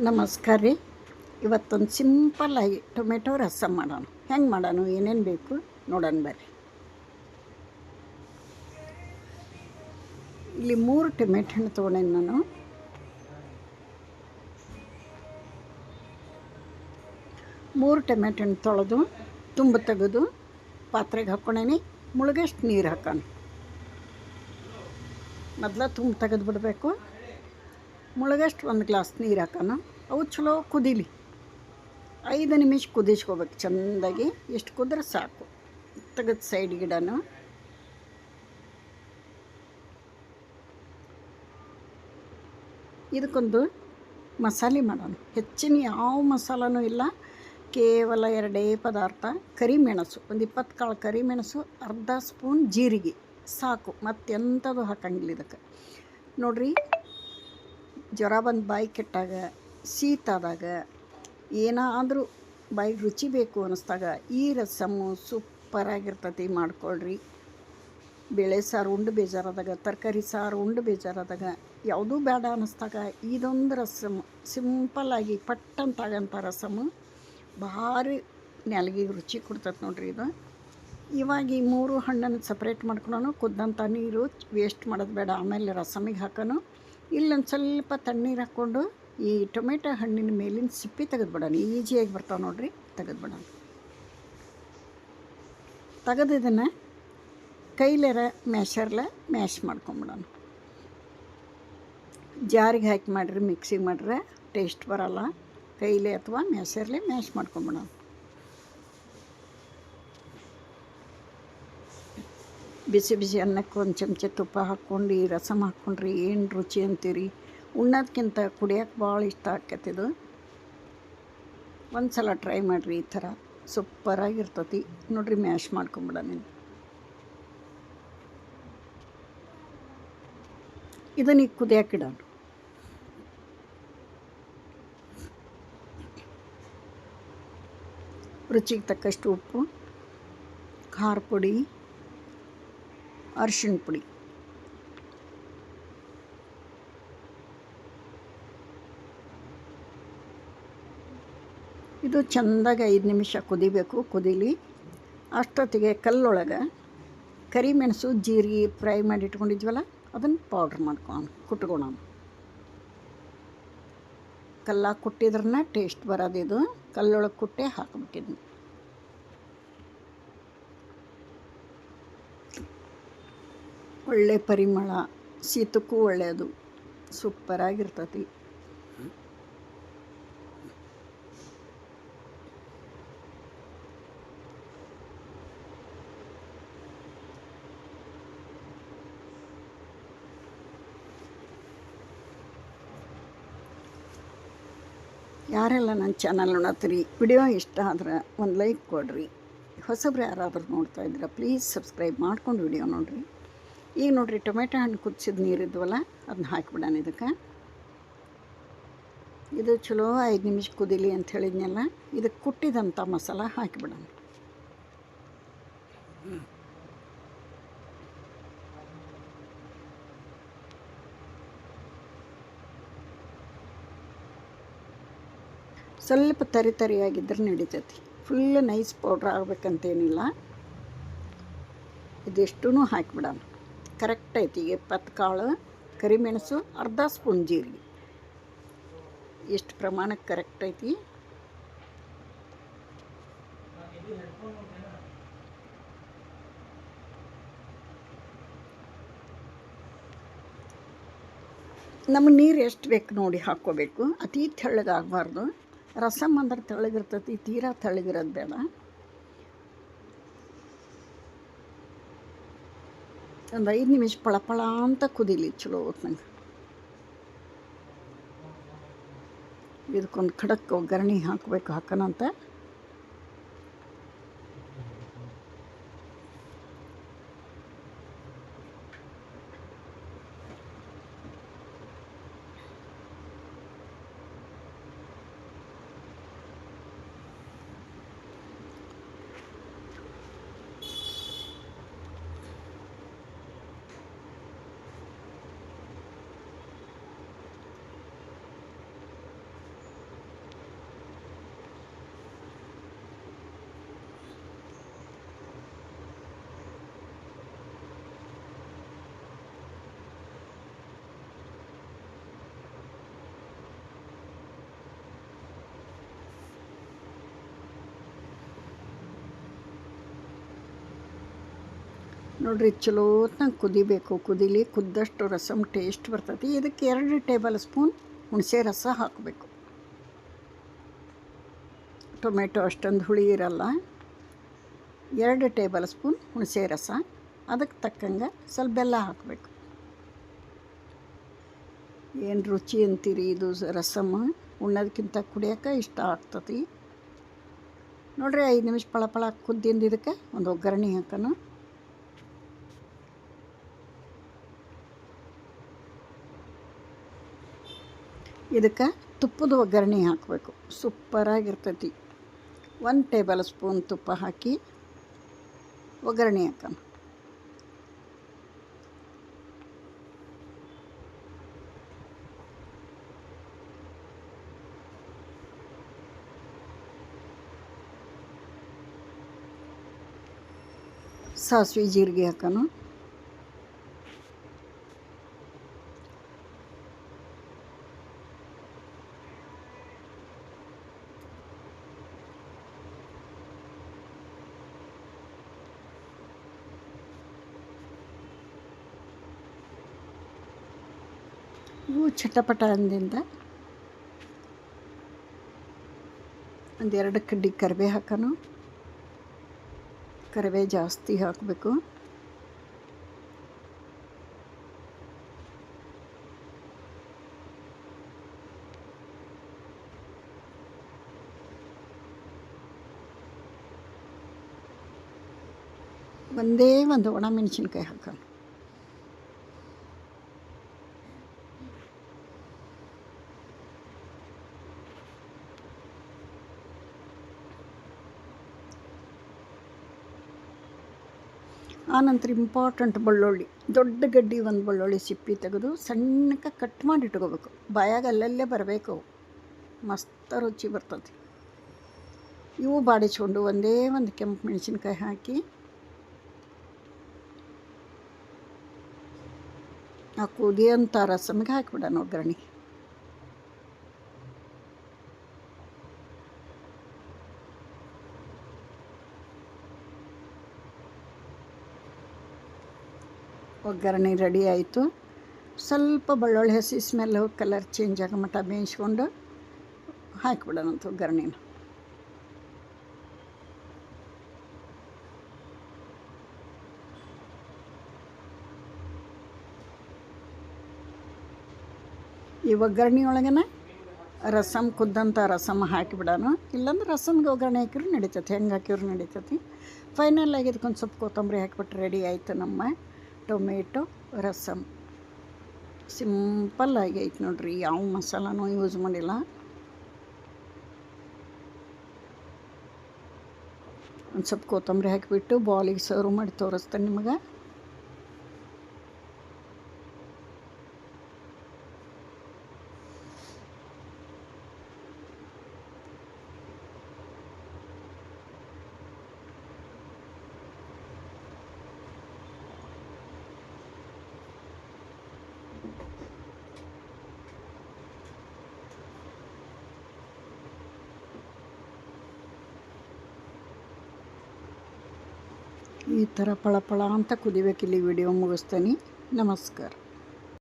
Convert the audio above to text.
ನಮಸ್ಕಾರ ರೀ. ಇವತ್ತೊಂದು ಸಿಂಪಲ್ಲಾಗಿ ಟೊಮೆಟೊ ರಸಂ ಮಾಡೋಣ. ಹೆಂಗೆ ಮಾಡೋಣ? ಏನೇನು ಬೇಕು? ನೋಡೋಣ ಬರ್ರಿ. ಇಲ್ಲಿ ಮೂರು ಟೊಮೆಟೊ ಹಣ್ಣು ತೊಗೊಂಡೇನಿ ನಾನು. ಮೂರು ಟೊಮೆಟೊ ಹಣ್ಣು ತೊಳೆದು ತುಂಬ ತೆಗೆದು ಪಾತ್ರೆಗೆ ಹಾಕ್ಕೊಂಡೇನಿ. ಮುಳುಗಷ್ಟು ನೀರು ಹಾಕೋಣ. ಮೊದಲ ತುಂಬ ತೆಗೆದು ಬಿಡಬೇಕು ಮುಳುಗಷ್ಟು ಒಂದು ಗ್ಲಾಸ್ ನೀರು ಹಾಕೋಣ ಅವು ಚಲೋ ಕುದೀಲಿ. ಐದು ನಿಮಿಷ ಕುದಿಸ್ಕೋಬೇಕು ಚೆಂದಾಗಿ. ಎಷ್ಟು ಕುದ್ರೆ ಸಾಕು. ತೆಗೆದು ಸೈಡ್ ಗಿಡನು. ಇದಕ್ಕೊಂದು ಮಸಾಲೆ ಮಾಡೋಣ. ಹೆಚ್ಚಿನ ಯಾವ ಮಸಾಲನೂ ಇಲ್ಲ. ಕೇವಲ ಎರಡೇ ಪದಾರ್ಥ. ಕರಿಮೆಣಸು. ಒಂದು ಇಪ್ಪತ್ತು ಕಾಳು ಕರಿಮೆಣಸು, ಅರ್ಧ ಸ್ಪೂನ್ ಜೀರಿಗೆ. ಸಾಕು. ಮತ್ತೆಂಥದ್ದು ಹಾಕಂಗಿಲ್ಲ ಇದಕ್ಕೆ. ನೋಡ್ರಿ. ಜ್ವರ ಬಂದು ಬಾಯಿ ಕೆಟ್ಟಾಗ, ಶೀತ ಆದಾಗ ಏನಾದರೂ ಬಾಯಿಗೆ ರುಚಿ ಬೇಕು ಅನ್ನಿಸ್ದಾಗ ಈ ರಸಮ್ಮು ಸೂಪರಾಗಿರ್ತತಿ ಮಾಡ್ಕೊಳ್ರಿ. ಬೇಳೆ ಸಾರು ಉಂಡು ಬೇಜಾರಾದಾಗ, ತರಕಾರಿ ಸಾರು ಉಂಡು ಬೇಜಾರಾದಾಗ, ಯಾವುದೂ ಬೇಡ ಅನ್ನಿಸ್ದಾಗ ಇದೊಂದು ರಸಮ್ ಸಿಂಪಲ್ಲಾಗಿ ಪಟ್ಟಂತಾಗಂಥ ರಸಮು ಭಾರಿ ನೆಲಗಿಗೆ ರುಚಿ ಕೊಡ್ತೈತೆ ನೋಡ್ರಿ ಇದು. ಇವಾಗ ಈ ಮೂರು ಹಣ್ಣನ್ನು ಸಪ್ರೇಟ್ ಮಾಡ್ಕೊಳೋನು ಕುದ್ದಂಥ ನೀರು ವೇಸ್ಟ್ ಮಾಡೋದು ಬೇಡ, ಆಮೇಲೆ ರಸಮಿಗೆ ಹಾಕೋನು. ಇಲ್ಲೊಂದು ಸ್ವಲ್ಪ ತಣ್ಣೀರು ಹಾಕ್ಕೊಂಡು ಈ ಟೊಮೆಟೊ ಹಣ್ಣಿನ ಮೇಲಿನ ಸಿಪ್ಪಿ ತೆಗೆದುಬಿಡೋಣ. ಈಜಿಯಾಗಿ ಬರ್ತಾವೆ ನೋಡ್ರಿ, ತೆಗೆದುಬಿಡೋಣ. ತೆಗೆದು ಇದನ್ನು ಕೈಲರ ಮ್ಯಾಶರ್ಲ ಮ್ಯಾಶ್ ಮಾಡ್ಕೊಂಬಿಡೋಣ. ಜಾರಿಗೆ ಹಾಕಿ ಮಾಡಿರಿ ಮಿಕ್ಸಿಗೆ ಮಾಡ್ರೆ ಟೇಸ್ಟ್ ಬರೋಲ್ಲ. ಕೈಲೇ ಅಥವಾ ಮ್ಯಾಶರ್ಲೆ ಮ್ಯಾಶ್ ಮಾಡ್ಕೊಂಬಿಡೋಣ. ಬಿಸಿ ಬಿಸಿ ಅನ್ನಕ್ಕೆ ಒಂದು ಚಮಚ ತುಪ್ಪ ಹಾಕ್ಕೊಂಡು ರಸಮ್ ಹಾಕ್ಕೊಂಡ್ರಿ, ಏನು ರುಚಿ ಅಂತೀರಿ? ಉಣ್ಣೋದಕ್ಕಿಂತ ಕುಡಿಯೋಕೆ ಭಾಳ ಇಷ್ಟ ಆಕೈತಿದು ಒಂದು ಸಲ ಟ್ರೈ ಮಾಡಿರಿ, ಈ ಥರ ಸೂಪರಾಗಿರ್ತತಿ ನೋಡಿರಿ, ಮ್ಯಾಶ್ ಮಾಡ್ಕೊಂಬಿಡ ನೀನು ಇದನ್ನ ಈಗ ಕುದಿಯಾಕಿಡೋಣ ರುಚಿಗೆ ತಕ್ಕಷ್ಟು ಉಪ್ಪು, ಖಾರ ಪುಡಿ ಅರಿಶಿಣ ಪುಡಿ. ಇದು ಚೆಂದಾಗಿ ಐದು ನಿಮಿಷ ಕುದಿಬೇಕು, ಕುದೀಲಿ. ಅಷ್ಟೊತ್ತಿಗೆ ಕಲ್ಲೊಳಗೆ ಕರಿಮೆಣಸು, ಜೀರಿಗೆ ಫ್ರೈ ಮಾಡಿ ಇಟ್ಕೊಂಡಿದ್ವಲ್ಲ, ಅದನ್ನು ಪೌಡ್ರ್ ಮಾಡ್ಕೊಂಡು ಕುಟ್ಕೊಳೋಣ ಕಲ್ಲ ಕುಟ್ಟಿದ್ರನ್ನ ಟೇಸ್ಟ್ ಬರೋದಿದು ಕಲ್ಲೊಳಗೆ ಕುಟ್ಟೆ ಹಾಕ್ಬಿಟ್ಟಿದ್ನಿ. ಒಳ್ಳೆ ಪರಿಮಳ ಶೀತಕ್ಕೂ ಒಳ್ಳೆಯದು. ಸೂಪರಾಗಿರ್ತತಿ ಯಾರೆಲ್ಲ ನನ್ನ ಚಾನಲ್ ನೋಡತ್ತೀರಿ ವಿಡಿಯೋ ಇಷ್ಟ ಆದ್ರೆ ಒಂದು ಲೈಕ್ ಕೊಡ್ರಿ. ಹೊಸಬ್ರು ಯಾರಾದರೂ ನೋಡ್ತಾ ಇದ್ದೀರಾ, ಪ್ಲೀಸ್ ಸಬ್ಸ್ಕ್ರೈಬ್ ಮಾಡ್ಕೊಂಡು ವಿಡಿಯೋ ನೋಡಿರಿ. ಈಗ ನೋಡಿರಿ, ಟೊಮೆಟೊ ಹಣ್ಣು ಕುದಿಸಿದ ನೀರಿದ್ವಲ್ಲ ಅದನ್ನ ಹಾಕಿಬಿಡೋಣ ಇದಕ್ಕೆ. ಇದು ಚಲೋ ಐದು ನಿಮಿಷ ಕುದಿಲಿ ಅಂತ ಹೇಳಿದ್ನಲ್ಲ, ಇದಕ್ಕೆ ಕುಟ್ಟಿದಂಥ ಮಸಾಲ ಹಾಕಿಬಿಡೋಣ. ಸ್ವಲ್ಪ ತರಿ ತರಿಯಾಗಿದ್ದರೆ ನಡೀತೈತಿ. ಫುಲ್ ನೈಸ್ ಪೌಡ್ರ್ ಆಗ್ಬೇಕಂತೇನಿಲ್ಲ. ಇದೆಷ್ಟೂ ಹಾಕಿಬಿಡೋಣ. ಕರೆಕ್ಟ್ ಐತಿ ಎಪ್ಪತ್ತು ಕಾಳು, ಕರಿಮೆಣಸು, ಅರ್ಧ ಸ್ಪೂನ್ ಜೀರಿಗೆ. ಎಷ್ಟು ಪ್ರಮಾಣಕ್ಕೆ ಕರೆಕ್ಟ್ ಐತಿ ನಮ್ಮ ನೀರು ಎಷ್ಟು ಬೇಕು ನೋಡಿ ಹಾಕ್ಕೋಬೇಕು. ಅತಿ ತೆಳ್ಳಗಾಗಬಾರ್ದು. ರಸಮ್ ಅಂದ್ರೆ ತೆಳ್ಳಗಿರ್ತೈತಿ, ತೀರಾ ತೆಳ್ಳಗಿರೋದು ಬೇಡ. ಒಂದು ಐದು ನಿಮಿಷ ಪಳ ಪಳ ಅಂತ ಕುದೀಲಿ ಚಲೋ ಹೊತ್ನಂಗೆ ಇದಕ್ಕೊಂದು ಖಡಕ್ ಒಗ್ಗರಣೆ ಹಾಕಬೇಕು ಹಾಕೋಣಂತ ನೋಡ್ರಿ ಚಲೋ ಹೊತ್ನಾಗ ಕುದಿಬೇಕು. ಕುದಿಲಿ ಕುದ್ದಷ್ಟು ರಸಮ್ ಟೇಸ್ಟ್ ಬರ್ತೈತಿ. ಇದಕ್ಕೆ ಎರಡು ಟೇಬಲ್ ಸ್ಪೂನ್ ಹುಣಸೆ ರಸ ಹಾಕಬೇಕು. ಟೊಮೆಟೊ ಅಷ್ಟೊಂದು ಹುಳಿ ಇರಲ್ಲ. ಎರಡು ಟೇಬಲ್ ಸ್ಪೂನ್ ಹುಣಸೆ ರಸ. ಅದಕ್ಕೆ ತಕ್ಕಂಗೆ ಸ್ವಲ್ಪ ಬೆಲ್ಲ ಹಾಕಬೇಕು. ಏನು ರುಚಿ ಅಂತೀರಿ ಇದು ರಸಮ್? ಉಣ್ಣೋದಕ್ಕಿಂತ ಕುಡಿಯೋಕೆ ಇಷ್ಟ ಆಗ್ತತಿ. ನೋಡ್ರಿ, ಐದು ನಿಮಿಷ ಪಳ ಪಳ ಕುದ್ದಿಂದ ಇದಕ್ಕೆ ಒಂದು ಒಗ್ಗರಣೆ ಹಾಕೋಣ. ಇದಕ್ಕೆ ತುಪ್ಪದ ಒಗ್ಗರಣೆ ಹಾಕಬೇಕು. ಸೂಪರಾಗಿರ್ತೈತಿ. ಒಂದು ಟೇಬಲ್ ಸ್ಪೂನ್ ತುಪ್ಪ ಹಾಕಿ ಒಗ್ಗರಣೆ ಹಾಕೋಣ. ಸಾಸಿವೆ ಜೀರಿಗೆ ಹಾಕೋಣ. ಇವು ಚಟಪಟ ಅಂದಿಂದ ಒಂದೆರಡು ಕಡ್ಡಿ ಕರಿಬೇ ಹಾಕೋಣ ಕರಿಬೇ ಜಾಸ್ತಿ ಹಾಕಬೇಕು ಒಂದೇ ಒಂದು ಒಣ ಮೆಣಸಿನ್ಕಾಯಿ ಹಾಕೋಣ ಆನಂತರ ಇಂಪಾರ್ಟೆಂಟ್ ಬೆಳ್ಳುಳ್ಳಿ, ದೊಡ್ಡ ಗಡ್ಡಿ ಒಂದು ಬೆಳ್ಳುಳ್ಳಿ ಸಿಪ್ಪಿ ತೆಗೆದು ಸಣ್ಣಕ್ಕೆ ಕಟ್ ಮಾಡಿ ಇಟ್ಕೋಬೇಕು. ಬಾಯಾಗ ಅಲ್ಲಲ್ಲೇ ಬರಬೇಕು ಮಸ್ತ ರುಚಿ ಬರ್ತದೆ. ಇವು ಬಾಡಿಸ್ಕೊಂಡು ಒಂದೇ ಒಂದು ಕೆಂಪು ಮೆಣಸಿನ್ಕಾಯಿ ಹಾಕಿ ಆ ಕುದಿಯಂಥ ರಸಮಿಗೆ ಹಾಕಿಬಿಡೋಣ ಒಗ್ಗರಣೆ. ಒಗ್ಗರಣೆ ರೆಡಿ ಆಯಿತು. ಸ್ವಲ್ಪ ಬೆಳ್ಳುಳ್ಳಿ ಹಸಿ ಸ್ಮೆಲ್, ಕಲರ್ ಚೇಂಜ್ ಆಗೋ ಮಟ್ಟ ಬೇಯಿಸ್ಕೊಂಡು ಹಾಕಿಬಿಡೋಣಂತ ಒಗ್ಗರಣೆನ. ಈ ಒಗ್ಗರಣೆ ಒಳಗನ ರಸಮ್ ಕುದ್ದಂಥ ರಸಮ್ ಹಾಕಿಬಿಡೋಣ. ಇಲ್ಲಾಂದ್ರೆ ರಸಮ್ಗೆ ಒಗ್ಗರಣೆ ಹಾಕಿದ್ರು ನಡೀತೈತಿ. ಹೆಂಗೆ ಹಾಕಿದ್ರು ನಡೀತೈತಿ. ಫೈನಲ್ ಇದಕ್ಕೊಂದು ಸ್ವಲ್ಪ ಕೊತ್ತಂಬರಿ ಹಾಕಿಬಿಟ್ಟು ರೆಡಿ ಆಯಿತು ನಮ್ಮ ಟೊಮೆಟೊ ರಸಮ್ ಸಿಂಪಲ್ ಐತೆ ನೋಡ್ರಿ, ಯಾವ ಮಸಾಲನೂ ಯೂಸ್ ಮಾಡಿಲ್ಲ. ಒಂದು ಸ್ವಲ್ಪ ಕೊತ್ತಂಬರಿ ಹಾಕಿಬಿಟ್ಟು ಬಾಲಿಗೆ ಸರ್ವ್ ಮಾಡಿ ತೋರಿಸ್ತೇನೆ ನಿಮಗೆ. ಈ ಥರ ಪಳ ಪಳ ಅಂತ ಕುದಿಬೇಕಿಲ್ಲಿ ವಿಡಿಯೋ ಮುಗಿಸ್ತೀನಿ. ನಮಸ್ಕಾರ.